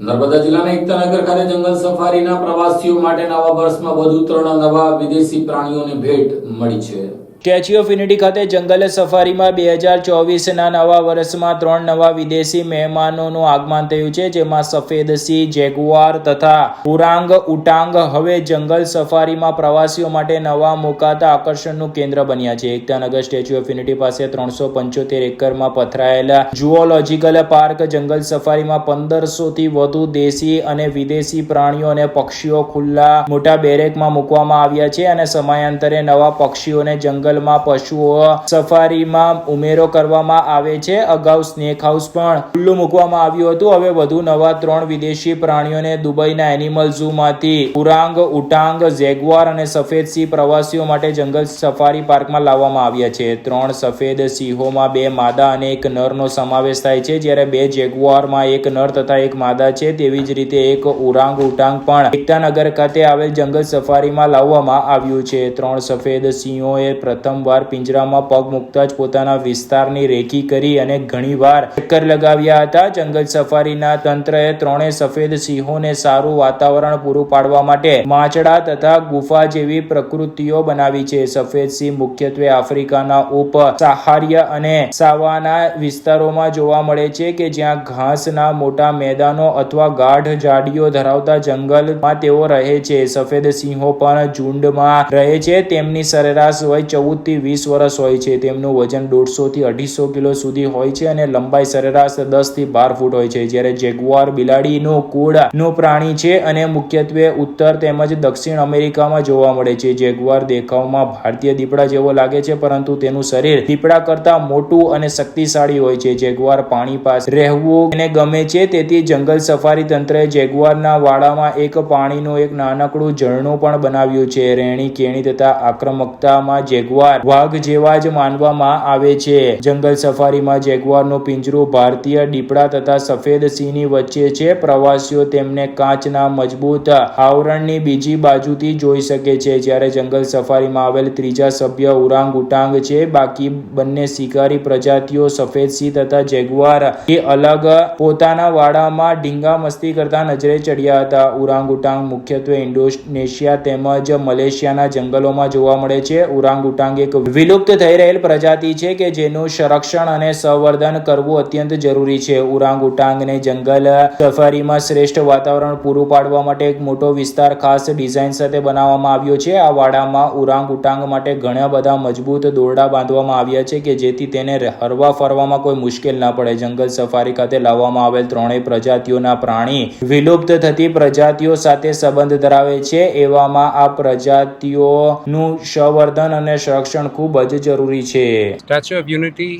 નર્મદા જિલ્લાના એકતાનગર ખાતે જંગલ સફારીના પ્રવાસીઓ માટે નવા વર્ષમાં વધુ ત્રણ નવા વિદેશી પ્રાણીઓની ભેટ મળી છે. સ્ટેચ્યુ ઓફ યુનિટી ખાતે જંગલ સફારીમાં બે હજાર ચોવીસના નવા વર્ષમાં ત્રણ નવા વિદેશી મહેમાનોનું આગમન થયું છે, જેમાં સફેદ સિંહ જેગુઆર તથા ઉરાંગ ઉટાંગ હવે જંગલ સફારીમાં પ્રવાસીઓ માટે નવા મુકાતા આકર્ષણનું કેન્દ્ર બન્યા છે. એકતાનગર સ્ટેચ્યુ ઓફ યુનિટી પાસે ત્રણસો પંચોતેર એકરમાં પથરાયેલા જુઓલોજીકલ પાર્ક જંગલ સફારીમાં પંદરસોથી વધુ દેશી અને વિદેશી પ્રાણીઓ અને પક્ષીઓ ખુલ્લા મોટા બેરેકમાં મૂકવામાં આવ્યા છે અને સમયાંતરે નવા પક્ષીઓને જંગલમાં પશુઓ સફારીમાં ઉમેરો કરવામાં આવે છે. અગાઉ સ્નેક હાઉસ પણ ખુલ્લું મૂકવામાં આવ્યું હતું. હવે વધુ નવા ત્રણ વિદેશી પ્રાણીઓને દુબઈના એનિમલ ઝૂ માંથી ઉરાંગ, ઉટાંગ, જેગવાર અને સફેદ સિંહ પ્રવાસીઓ માટે જંગલ સફારી પાર્કમાં લાવવામાં આવ્યા છે. ત્રણ સફેદ સિંહોમાં બે માદા અને એક નરનો સમાવેશ થાય છે. જ્યારે બે જેગુઆરમાં એક નર તથા એક માદા છે. તેવી જ રીતે એક ઉરાંગ, ઉટાંગ પણ એકતાનગર ખાતે આવેલ જંગલ સફારીમાં લાવવામાં આવ્યું છે. ત્રણ સફેદ સિંહોએ પ્રથમવાર પિંજરામાં પગ મૂકતા જ પોતાના વિસ્તારની રેકી કરી અને ઘણીવાર ચક્કર લગાવ્યા હતા. જંગલ સફારીના તંત્રએ ત્રણે સફેદ સિંહોને સારું વાતાવરણ પૂરું પાડવા માટે માચડા તથા ગુફા જેવી પ્રકૃતિઓ બનાવી છે. સફેદ સિંહ મુખ્યત્વે આફ્રિકાના ઉપ સાહાર્ય અને સાવાના વિસ્તારોમાં જોવા મળે છે કે જ્યાં ઘાસના મોટા મેદાનો અથવા ગાઢ ઝાડીઓ ધરાવતા જંગલમાં તેઓ રહે છે. સફેદ સિંહો પણ ઝુંડમાં રહે છે. તેમની સરેરાશ વય ચૌદ થી વીસ વર્ષ હોય છે. તેમનું વજન દોઢસોથી અઢીસો કિલો સુધી હોય છે અને લંબાઈ સરેરાશ દસથી બાર ફૂટ હોય છે. જ્યારે જેગુઆર બિલાડીનું કુળનું પ્રાણી છે અને મુખ્યત્વે ઉત્તર તેમજ દક્ષિણ અમેરિકામાં જોવા મળે છે. જેગુઆર દેખાવમાં ભારતીય દીપડા જેવો લાગે છે, પરંતુ તેનું શરીર દીપડા કરતાં મોટું અને શક્તિશાળી હોય છે. જેગુઆર પાણી પાસે રહેવું એને ગમે છે, તેથી જંગલ સફારી તંત્રએ જેગુઆરના વાડામાં એક પાણીનું એક નાનકડું ઝરણું પણ બનાવ્યું છે. રહેણી કેણી તથા આક્રમકતામાં જેગુઆર વાઘ જેવા જ માનવામાં આવે છે. જંગલ સફારીમાં જેગુઆરનું પિંજરું ભારતીય દીપડા તથા સફેદ સિંહની વચ્ચે છે. પ્રવાસીઓ તેમને કાચના મજબૂત આવરણની બીજી બાજુથી જોઈ શકે છે. જ્યારે જંગલ સફારીમાં આવેલ ત્રીજા સભ્ય ઉરાંગ ઉટાંગ છે. બાકી બંને શિકારી પ્રજાતિઓ સફેદ સિંહ તથા જેગુઆર એ અલગ પોતાના વાડામાં ઢીંગા મસ્તી કરતા નજરે ચડ્યા હતા. ઉરાંગ ઉટાંગ મુખ્યત્વે ઇન્ડોનેશિયા તેમજ મલેશિયાના જંગલોમાં જોવા મળે છે. ઉરાંગ ઉટાંગ એક વિલુપ્ત થઈ રહેલ પ્રજાતિ છે કે જેનું સંરક્ષણ અને સંવર્ધન કરવું અત્યંત જરૂરી છે. ઉરાંગ ઉટાંગને જંગલ સફારીમાં શ્રેષ્ઠ વાતાવરણ પૂરું પાડવા માટે એક મોટો વિસ્તાર ખાસ ડિઝાઇન સાથે બનાવવામાં આવ્યો છે. આ વાડામાં ઉરાંગ ઉટાંગ માટે ઘણા બધા મજબૂત દોરડા બાંધવામાં આવ્યા છે કે જેથી તેને હરવા ફરવામાં કોઈ મુશ્કેલ ના પડે. જંગલ સફારી ખાતે લાવવામાં આવેલ ત્રણેય પ્રજાતિઓના પ્રાણી વિલુપ્ત થતી પ્રજાતિઓ સાથે સંબંધ ધરાવે છે. એવામાં આ પ્રજાતિઓનું સંવર્ધન અને સંરક્ષણ ખૂબ જ જરૂરી છે. સ્ટેચ્યુ ઓફ યુનિટી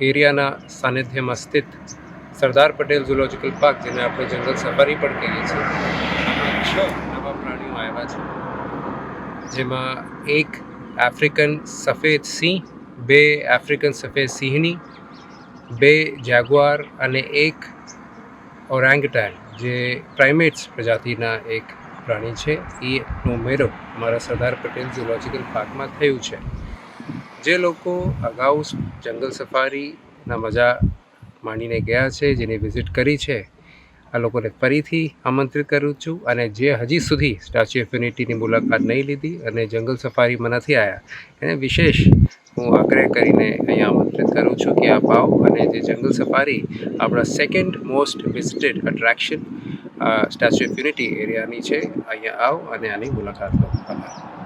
એરિયાના સાનિધ્યમાં સ્થિત સરદાર પટેલ ઝુલોજિકલ પાર્ક જેને આપણે જંગલ સફારી પણ કહીએ છીએ. છ નવા પ્રાણીઓ આવ્યા છે, જેમાં એક આફ્રિકન સફેદ સિંહ, બે આફ્રિકન સફેદ સિંહની, બે જાગવાર અને એક ઓરાંગટાન જે પ્રાઇમેટ્સ પ્રજાતિના એક પ્રાણી છે. એનો ઉમેરો અમારા સરદાર પટેલ ઝુલોજિકલ પાર્કમાં થયું છે. જે લોકો અગાઉ જંગલ સફારીના મજા માણીને ગયા છે, જેની વિઝિટ કરી છે, આ લોકોને ફરીથી આમંત્રિત કરું છું અને જે હજી સુધી સ્ટેચ્યુ ઓફ યુનિટીની મુલાકાત નહીં લીધી અને જંગલ સફારીમાં નથી આવ્યા એને વિશેષ હું આગ્રહ કરીને અહીંયા આમંત્રિત કરું છું કે આપ આવો અને જે જંગલ સફારી આપણા second most visited attraction statue of unity એરિયાની છે, અહીંયા આવો અને આની મુલાકાત લો.